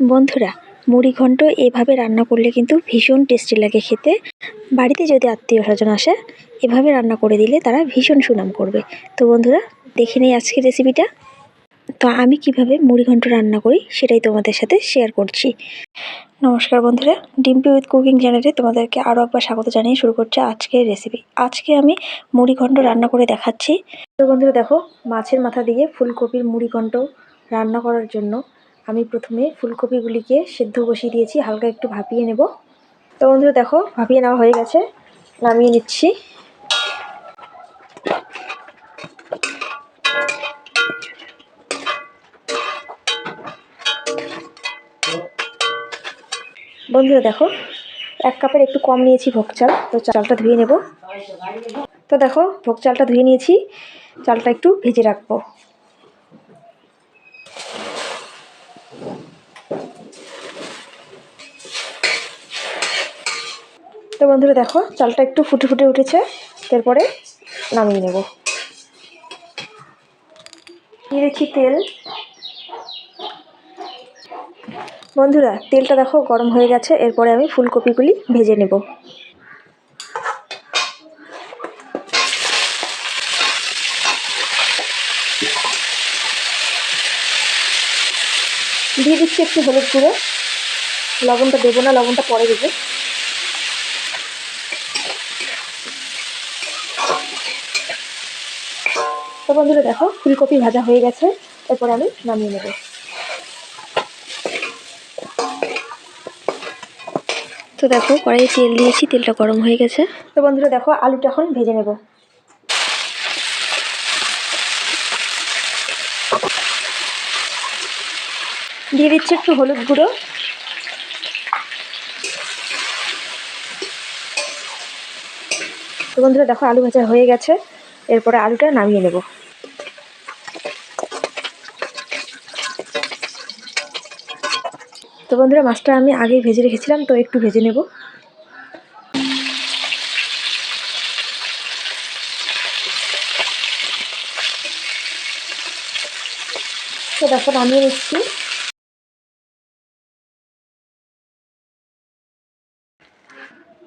বন্ধুরা, মুড়ি ঘন্ট এভাবে রান্না করলে কিন্তু ভীষণ টেস্টি লাগে খেতে। বাড়িতে যদি আত্মীয় স্বজন আসে, এভাবে রান্না করে দিলে তারা ভীষণ সুনাম করবে। তো বন্ধুরা, দেখে নেই আজকের রেসিপিটা? তো আমি কীভাবে মুড়ি ঘন্ট রান্না করি সেটাই তোমাদের সাথে শেয়ার করছি। নমস্কার বন্ধুরা, ডিম্পি উইথ কুকিং চ্যানেলে তোমাদেরকে আরও একবার স্বাগত জানিয়ে শুরু করছে আজকের রেসিপি। আজকে আমি মুড়ি ঘন্ট রান্না করে দেখাচ্ছি। তো বন্ধুরা দেখো, মাছের মাথা দিয়ে ফুলকপির মুড়ি ঘন্ট রান্না করার জন্য আমি প্রথমে ফুলকপিগুলিকে সেদ্ধ বসিয়ে দিয়েছি, হালকা একটু ভাপিয়ে নেব। তো বন্ধুরা দেখো, ভাপিয়ে নেওয়া হয়ে গেছে। নামিয়ে নিচ্ছি। বন্ধুরা দেখো, এক কাপের একটু কম নিয়েছি ভোগ চাল, তো চালটা ধুয়ে নেব। তো দেখো, ভোগ চালটা ধুয়ে নিয়েছি, চালটা একটু ভেজে রাখব। তো বন্ধুরা দেখো, চালটা একটু ফুটে ফুটে উঠেছে তারপরে নামিয়ে নেব। দিয়ে দিচ্ছি তেল। বন্ধুরা, তেলটা দেখো গরম হয়ে গেছে, এরপরে আমি ফুলকপিগুলি ভেজে নেব। দিয়ে দিচ্ছি একটু হলুদ গুঁড়ো। লবণটা দেবো না, লবণটা পরে দেবো। তো বন্ধুরা দেখো, ফুলকপি ভাজা হয়ে গেছে। এরপরে আমি নামিয়ে নেব। তো দেখো, কড়াইয়ে তেল দিয়েছি, তেলটা গরম হয়ে গেছে। তো বন্ধুরা দেখো, আলুটা এখন ভেজে নেব। দিয়ে দিচ্ছি একটু হলুদ গুঁড়ো। তো বন্ধুরা দেখো, আলু ভাজা হয়ে গেছে। এরপরে আলুটা নামিয়ে নেব। তো বন্ধুরা, মাছটা আমি আগেই ভেজে রেখেছিলাম, তো একটু ভেজে নেব। তো দেখো, নামিয়ে নিচ্ছি।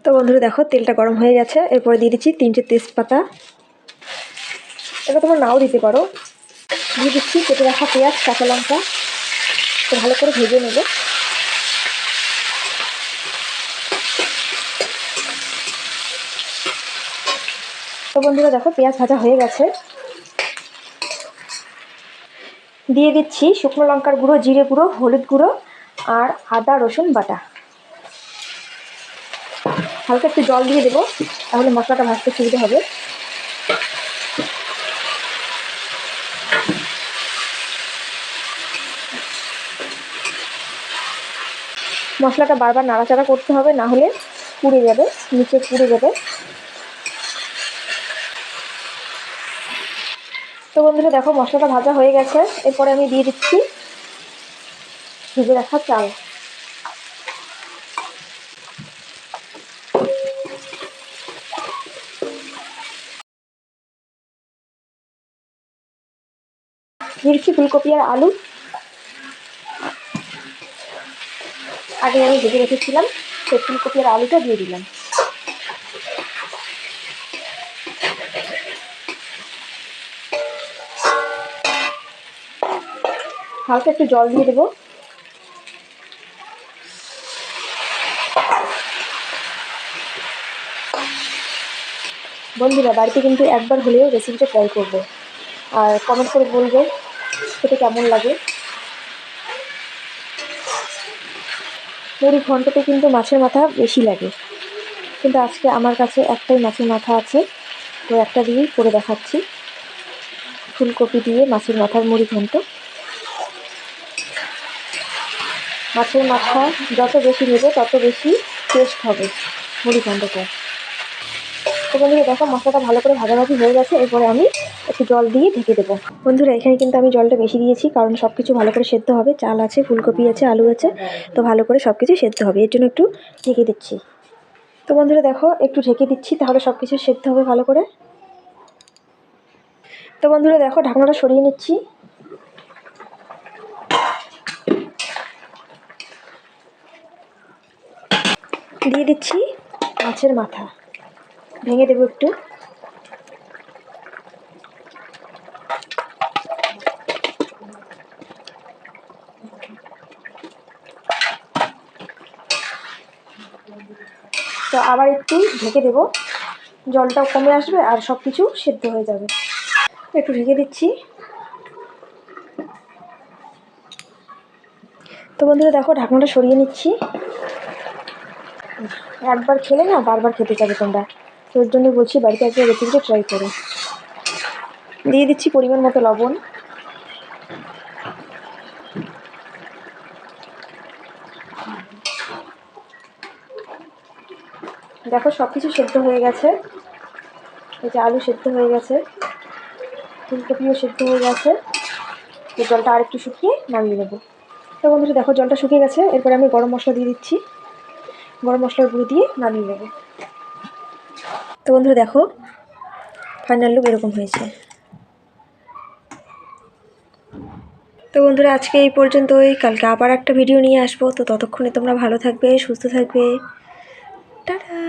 তো বন্ধুরা, দেখো, তেলটা গরম হয়ে গেছে। এরপরে দিয়ে দিচ্ছি তিনটে তেজপাতা। এটা তোমরা নাও দিতে পারো। দিয়ে দিচ্ছি কেটে রাখা পেঁয়াজ, কাঁচা লঙ্কা। তো ভালো করে ভেজে নেব। তো বন্ধুরা দেখো, পেঁয়াজ ভাজা হয়ে গেছে। দিয়ে দিচ্ছি শুকনো লঙ্কার গুঁড়ো, জিরে গুঁড়ো, হলুদ গুঁড়ো আর আদা, রসুন বাটা। হালকা একটু জল দিয়ে দেবো, তাহলে মশলাটা ভাজতে সুবিধা হবে। মশলাটা বারবার নাড়াচাড়া করতে হবে, না হলে পুড়ে যাবে, নিচে পুড়ে যাবে। তো বন্ধুরা দেখো, মশলাটা ভাজা হয়ে গেছে। এরপরে আমি দিয়ে দিচ্ছি ভেজে রাখা চাল। দিচ্ছি ফুলকপি আর আলু। আগে আমি ভেজে রেখেছিলাম, সেই ফুলকপি আর আলুটা দিয়ে দিলাম। হালকা একটু জল দিয়ে দেবো। বন্ধুরা, বাড়িতে কিন্তু একবার হলেও রেসিপিটা ট্রাই করবে। আর কমেন্ট করে বলবে খেতে কেমন লাগে। মুড়ি ঘন্টতে কিন্তু মাছের মাথা বেশি লাগে। কিন্তু আজকে আমার কাছে একটাই মাছের মাথা আছে। তো একটা দিয়েই করে দেখাচ্ছি। ফুলকপি দিয়ে মাছের মাথার মুড়ি ঘন্ট। মাছের মাথা যত বেশি নেবে, তত বেশি টেস্ট হবে। মুড়ি ঘন্টটা তো বন্ধুরা, দেখো মশলাটা ভালো করে ভাজাভাজি হয়ে গেছে। এরপরে আমি একটু জল দিয়ে ঢেকে দেবো। বন্ধুরা, এখানে কিন্তু আমি জলটা বেশি দিয়েছি, কারণ সব কিছু ভালো করে সেদ্ধ হবে। চাল আছে, ফুলকপি আছে, আলু আছে, তো ভালো করে সব কিছু সেদ্ধ হবে। এর জন্য একটু ঢেকে দিচ্ছি। তো বন্ধুরা, দেখো, একটু ঢেকে দিচ্ছি, তাহলে সব কিছু সেদ্ধ হবে ভালো করে। তো বন্ধুরা, দেখো, ঢাকনাটা সরিয়ে নিচ্ছি। দিয়ে দিচ্ছি মাছের মাথা। ভেঙে দেবো একটু। তো আবার একটু ঢেকে দেবো। জলটাও কমে আসবে আর সব কিছু সেদ্ধ হয়ে যাবে। একটু ঢেকে দিচ্ছি। তো বন্ধুরা দেখো, ঢাকনাটা সরিয়ে নিচ্ছি। একবার খেলে না, বারবার খেতে চাবে তোমরা। তো ওর জন্য বলছি, বাড়িতে একবার রেসিপিটা ট্রাই করো। দিয়ে দিচ্ছি পরিমাণ মতো লবণ। দেখো সব কিছু সেদ্ধ হয়ে গেছে। এই যে আলু সেদ্ধ হয়ে গেছে। ফুলকপিও সেদ্ধ হয়ে গেছে। এই জলটা আরেকটু শুকিয়ে নামিয়ে নেব। তো বন্ধুরা, দেখো, জলটা শুকিয়ে গেছে। এরপরে আমি গরম মশলা দিয়ে দিচ্ছি। গরম মশলার গুঁড়ো দিয়ে নামিয়ে নেবে। তো বন্ধুরা দেখো ফাইনাল লুক এরকম হয়েছে। তো বন্ধুরা আজকে এই পর্যন্তই, কালকে আবার একটা ভিডিও নিয়ে আসব। তো ততক্ষণে তোমরা ভালো থাকবে, সুস্থ থাকবে। টাটা!